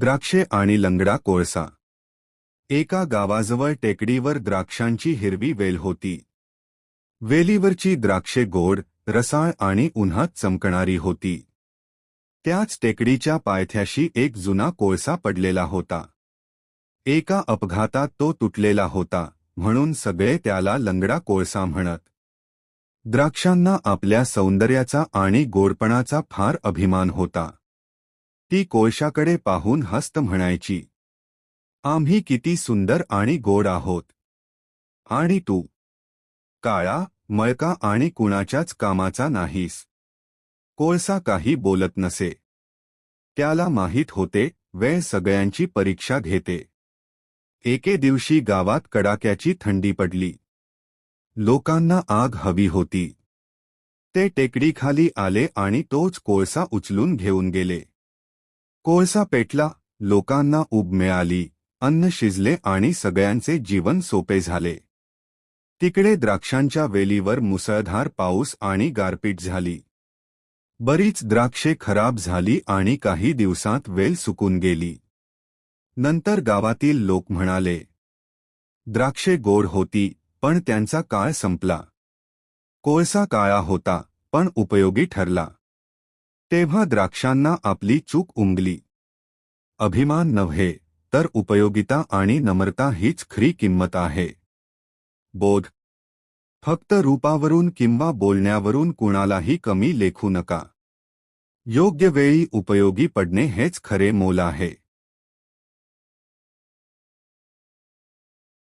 द्राक्षे आणि लंगडा कोळसा. एका गावाजवळ टेकडीवर द्राक्षांची हिरवी वेल होती. वेलीवरची द्राक्षे गोड रसाळ आणि उन्हात चमकणारी होती. त्याच टेकडीच्या पायथ्याशी एक जुना कोळसा पडलेला होता. एका अपघातात तो तुटलेला होता म्हणून सगळे त्याला लंगडा कोळसा म्हणत. द्राक्षांना आपल्या सौंदर्याचा आणि गोडपणाचा फार अभिमान होता. ती कोळशाकडे पाहून हस्त म्हणायची. आम्ही किती सुंदर आणि गोड आहोत. आणि तू? काळा मळका आणि कुणाच्याच कामाचा नाहीस. कोळसा काही बोलत नसे. त्याला माहीत होते वेळ सगळ्यांची परीक्षा घेते. एके दिवशी गावात कडाक्याची थंडी पडली. लोकांना आग हवी होती. ते टेकडीखाली आले आणि तोच कोळसा उचलून घेऊन गेले. कोळसा पेटला लोकांना उब मिळाली अन्न शिजले आणि सगळ्यांचे जीवन सोपे झाले. तिकडे द्राक्षांच्या वेलीवर मुसळधार पाऊस आणि गारपीट झाली. बरीच द्राक्षे खराब झाली आणि काही दिवसांत वेल सुकून गेली. नंतर गावातील लोक म्हणाले द्राक्षे गोड होती पण त्यांचा काळ संपला. कोळसा काळा होता पण उपयोगी ठरला. तेव्हा द्राक्षांना आपली चूक उमगली. अभिमान नव्हे, तर उपयोगिता आणि नम्रता हीच खरी किंमत आहे. बोध. फक्त रूपावरून किंवा बोलण्यावरून कुणालाही कमी लेखू नका. योग्य वेळी उपयोगी पडणे हेच खरे मोल आहे.